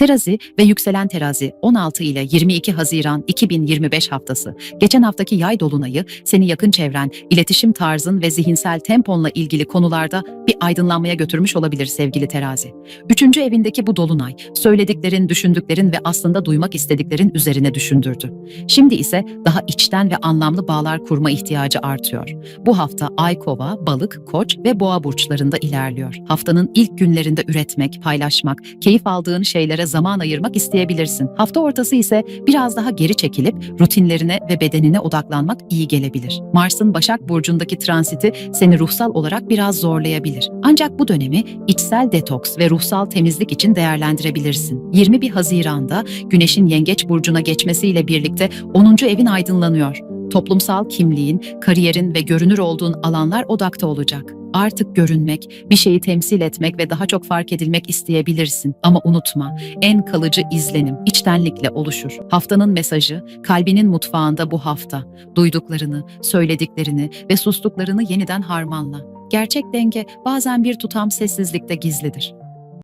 Terazi ve yükselen terazi 16 ile 22 Haziran 2025 haftası. Geçen haftaki yay dolunayı seni yakın çevren, iletişim tarzın ve zihinsel temponla ilgili konularda bir aydınlanmaya götürmüş olabilir sevgili terazi. Üçüncü evindeki bu dolunay, söylediklerin, düşündüklerin ve aslında duymak istediklerin üzerine düşündürdü. Şimdi ise daha içten ve anlamlı bağlar kurma ihtiyacı artıyor. Bu hafta Ay Kova, Balık, Koç ve Boğa burçlarında ilerliyor. Haftanın ilk günlerinde üretmek, paylaşmak, keyif aldığın şeylere zaman ayırmak isteyebilirsin. Hafta ortası ise biraz daha geri çekilip rutinlerine ve bedenine odaklanmak iyi gelebilir. Mars'ın Başak burcundaki transiti seni ruhsal olarak biraz zorlayabilir. Ancak bu dönemi içsel detoks ve ruhsal temizlik için değerlendirebilirsin. 21 Haziran'da Güneş'in Yengeç burcuna geçmesiyle birlikte 10. evin aydınlanıyor. Toplumsal kimliğin, kariyerin ve görünür olduğun alanlar odakta olacak. Artık görünmek, bir şeyi temsil etmek ve daha çok fark edilmek isteyebilirsin. Ama unutma, en kalıcı izlenim içtenlikle oluşur. Haftanın mesajı, kalbinin mutfağında bu hafta. Duyduklarını, söylediklerini ve sustuklarını yeniden harmanla. Gerçek denge bazen bir tutam sessizlikte gizlidir.